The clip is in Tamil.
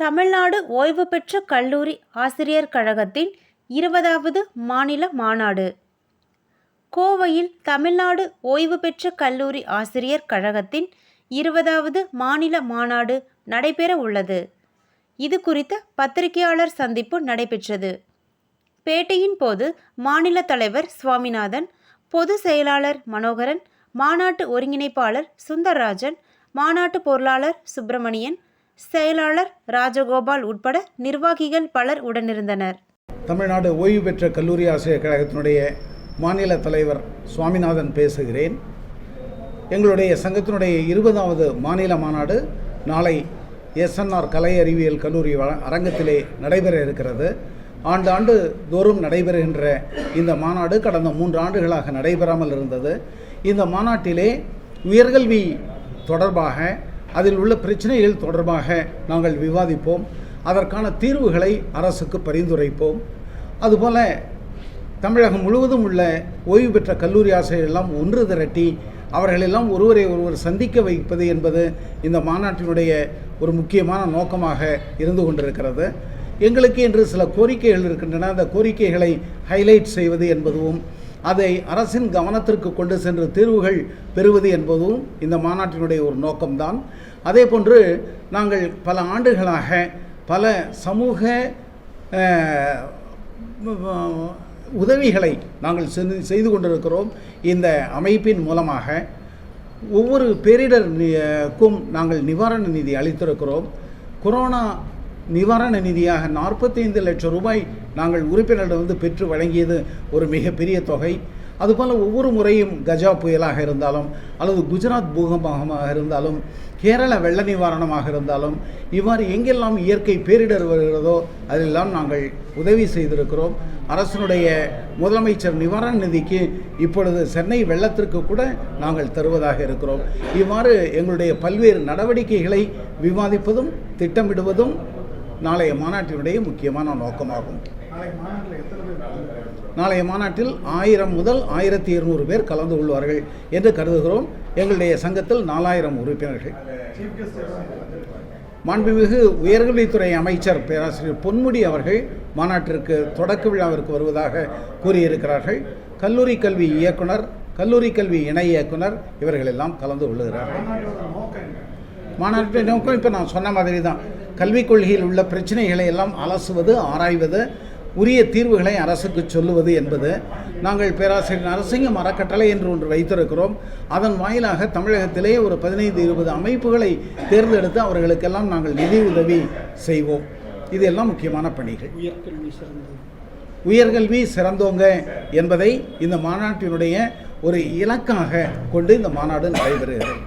தமிழ்நாடு ஓய்வு பெற்ற கல்லூரி ஆசிரியர் கழகத்தின் இருபதாவது மாநில மாநாடு. கோவையில் தமிழ்நாடு ஓய்வு பெற்ற கல்லூரி ஆசிரியர் கழகத்தின் இருபதாவது மாநில மாநாடு நடைபெற உள்ளது. இது குறித்த பத்திரிகையாளர் சந்திப்பு நடைபெற்றது. பேட்டியின் போது மாநில தலைவர் சுவாமிநாதன் பொது செயலாளர் மனோகரன் மாநாட்டு ஒருங்கிணைப்பாளர் சுந்தர்ராஜன் மாநாட்டு பொருளாளர் சுப்பிரமணியன் செயலாளர் ராஜகோபால் உட்பட நிர்வாகிகள் பலர் உடனிருந்தனர். தமிழ்நாடு ஓய்வு பெற்ற கல்லூரி ஆசிரியர் கழகத்தினுடைய மாநில தலைவர் சுவாமிநாதன் பேசுகிறேன். எங்களுடைய சங்கத்தினுடைய இருபதாவது மாநில மாநாடு நாளை எஸ்என்ஆர் கலை அறிவியல் கல்லூரி வ- அரங்கத்திலே நடைபெற இருக்கிறது. ஆண்டாண்டு தோறும் நடைபெறுகின்ற இந்த மாநாடு கடந்த மூன்று ஆண்டுகளாக நடைபெறாமல் இருந்தது. இந்த மாநாட்டிலே உயர்கல்வி தொடர்பாக அதில் உள்ள பிரச்சனைகள் தொடர்பாக நாங்கள் விவாதிப்போம். அதற்கான தீர்வுகளை அரசுக்கு பரிந்துரைப்போம். அதுபோல் தமிழகம் முழுவதும் உள்ள ஓய்வு பெற்ற கல்லூரி ஆசிரியரெல்லாம் ஒன்று திரட்டி அவர்களெல்லாம் ஒருவரை ஒருவர் சந்திக்க வைப்பது என்பது இந்த மாநாட்டினுடைய ஒரு முக்கியமான நோக்கமாக இருந்து கொண்டிருக்கிறது. எங்களுக்கு என்று சில கோரிக்கைகள் இருக்கின்றன. அந்த கோரிக்கைகளை ஹைலைட் செய்வது என்பதும் அதை அரசின் கவனத்திற்கு கொண்டு சென்று தீர்வுகள் பெறுவது என்பதும் இந்த மாநாட்டினுடைய ஒரு நோக்கம்தான். அதே போன்று நாங்கள் பல ஆண்டுகளாக பல சமூக உதவிகளை நாங்கள் செஞ்சு- செய்து கொண்டிருக்கிறோம். இந்த அமைப்பின் மூலமாக ஒவ்வொரு பேரிடருக்கும் நாங்கள் நிவாரண நிதி அளித்திருக்கிறோம். கொரோனா நிவாரண நிதியாக நாற்பத்தைந்து லட்சம் ரூபாய் நாங்கள் உறுப்பினரிடமிருந்து பெற்று வழங்கியது ஒரு மிகப்பெரிய தொகை. அதுபோல் ஒவ்வொரு முறையும் கஜா புயலாக இருந்தாலும் அல்லது குஜராத் பூகம்பமாக இருந்தாலும் கேரள வெள்ள நிவாரணமாக இருந்தாலும் இவ்வாறு எங்கெல்லாம் இயற்கை பேரிடர் வருகிறதோ அதெல்லாம் நாங்கள் உதவி செய்திருக்கிறோம். அரசனுடைய முதலமைச்சர் நிவாரண நிதிக்கு இப்பொழுது சென்னை வெள்ளத்திற்கு கூட நாங்கள் தருவதாக இருக்கிறோம். இவ்வாறு எங்களுடைய பல்வேறு நடவடிக்கைகளை விவாதிப்பதும் திட்டமிடுவதும் நாளைய மாநாட்டினுடைய முக்கியமான நோக்கமாகும். நாளைய மாநாட்டில் ஆயிரம் முதல் ஆயிரத்தி இருநூறு பேர் கலந்து கொள்வார்கள் என்று கருதுகிறோம். எங்களுடைய சங்கத்தில் நாலாயிரம் உறுப்பினர்கள். மாண்புமிகு உயர்கல்வித்துறை அமைச்சர் பேராசிரியர் பொன்முடி அவர்கள் மாநாட்டிற்கு தொடக்க விழாவிற்கு வருவதாக கூறியிருக்கிறார்கள். கல்லூரி கல்வி இயக்குனர் கல்லூரி கல்வி இணை இயக்குனர் இவர்கள் எல்லாம் கலந்து கொள்ளுகிறார்கள். மாநாட்டின் நோக்கம் இப்போ நான் சொன்ன மாதிரி தான் கல்விக் கொள்கையில் உள்ள பிரச்சனைகளை எல்லாம் அலசுவது ஆராய்வது உரிய தீர்வுகளை அரசுக்கு சொல்லுவது என்பது நாங்கள் பேராசிரியர் நரசிங்கம் அறக்கட்டளை என்று ஒன்று வைத்திருக்கிறோம். அதன் வாயிலாக தமிழகத்திலே ஒரு பதினைந்து இருபது அமைப்புகளை தேர்ந்தெடுத்து அவர்களுக்கெல்லாம் நாங்கள் நிதி உதவி செய்வோம். இதெல்லாம் முக்கியமான பணிகள். உயர்கல்வி சிறந்தோங்க என்பதை இந்த மாநாட்டினுடைய ஒரு இலக்காக கொண்டு இந்த மாநாடு நடைபெறுகிறது.